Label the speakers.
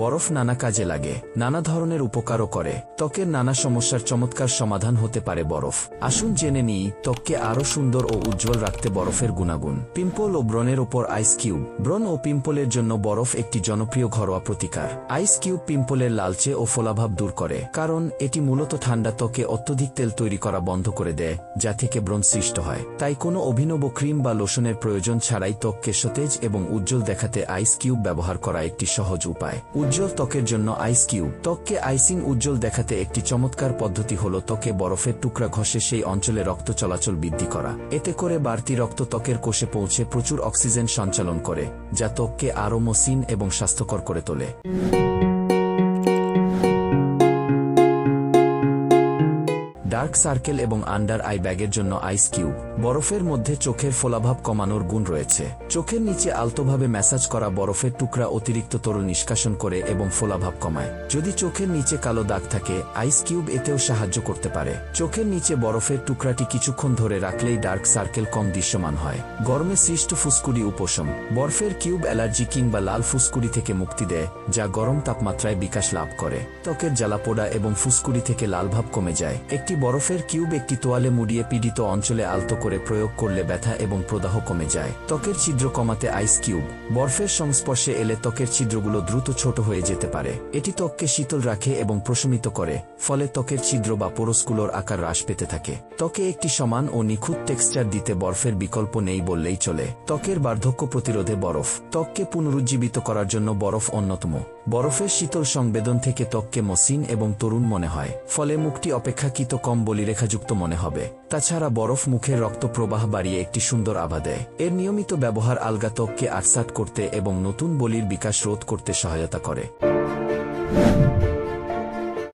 Speaker 1: বরফ নানা কাজে লাগে, নানা ধরনের উপকারও করে। ত্বকের নানা সমস্যার চমৎকার সমাধান হতে পারে বরফ। আসুন জেনে নিই, ত্বককে আরও সুন্দর ও উজ্জ্বল রাখতে বরফের গুণাগুণ। পিম্পল ও ব্রণের ওপর আইস কিউব। ব্রণ ও পিম্পলের জন্য বরফ একটি জনপ্রিয় ঘরোয়া প্রতিকার। আইস কিউব পিম্পলের লালচে ও ফোলাভাব দূর করে, কারণ এটি মূলত ঠান্ডা ত্বকে অত্যধিক তেল তৈরি করা বন্ধ করে দেয়, যা থেকে ব্রণ সৃষ্ট হয়। তাই কোনো অভিনব ক্রিম বা লোশনের প্রয়োজন ছাড়াই ত্বককে সতেজ এবং উজ্জ্বল দেখাতে আইস কিউব ব্যবহার করা একটি সহজ উপায়। উজ্জ্বল ত্বকের জন্য আইস কিউব ত্বককে আইসিং উজ্জ্বল দেখাতে একটি চমৎকার পদ্ধতি হল ত্বকে বরফের টুকরা ঘষে সেই অঞ্চলে রক্ত চলাচল বৃদ্ধি করা। এতে করে বাড়তি রক্ত ত্বকের কোষে পৌঁছে প্রচুর অক্সিজেন সঞ্চালন করে, যা ত্বককে আরও মসৃণ এবং স্বাস্থ্যকর করে তোলে। ডার্ক সার্কেল এবং আন্ডার আই ব্যাগের জন্য আইস কিউব। বরফের মধ্যে চোখের ফোলাভাব কমানোর গুণ রয়েছে। চোখের নিচে আলতোভাবে ম্যাসাজ করা বরফের টুকরা অতিরিক্ত তরল নিষ্কাশন করে এবং ফোলাভাব কমায়। যদি চোখের নিচে কালো দাগ থাকে, আইস কিউব এতেও সাহায্য করতে পারে। চোখের নিচে বরফের টুকরাটি কিছুক্ষণ ধরে রাখলেই ডার্ক সার্কেল কম দৃশ্যমান হয়। গরমে সৃষ্ট ফুসকুড়ি উপশম। বরফের কিউব অ্যালার্জি কিংবা লাল ফুসকুড়ি থেকে মুক্তি দেয়, যা গরম তাপমাত্রায় বিকাশ লাভ করে। ত্বকের জ্বালাপোড়া এবং ফুসকুড়ি থেকে লালভাব কমে যায়। একটি বরফের কিউব একটি তোয়ালে মুড়িয়ে পীড়িত অঞ্চলে আলতো করে প্রয়োগ করলে ব্যথা এবং প্রদাহ কমে যায়। ত্বকের ছিদ্র কমাতে আইস কিউব বরফের সংস্পর্শে এলে ত্বকের ছিদ্রগুলো দ্রুত ছোট হয়ে যেতে পারে। এটি ত্বককে শীতল রাখে এবং প্রশমিত করে, ফলে ত্বকের ছিদ্র বা পোরসগুলোর আকার হ্রাস পেতে থাকে। ত্বকে একটি সমান ও নিখুঁত টেক্সচার দিতে বরফের বিকল্প নেই বললেই চলে। ত্বকের বার্ধক্য প্রতিরোধে বরফ। ত্বককে পুনরুজ্জীবিত করার জন্য বরফ অন্যতম। বরফের শীতল সংবেদন থেকে ত্বককে মসিন এবং তরুণ মনে হয়, ফলে মুখটি অপেক্ষাকৃত কম বলিরেখাযুক্ত মনে হবে। তাছাড়া বরফ মুখের রক্তপ্রবাহ বাড়িয়ে একটি সুন্দর আভা দেয়। এর নিয়মিত ব্যবহার আলগা ত্বককে আটসাট করতে এবং নতুন বলির বিকাশ রোধ করতে সহায়তা করে।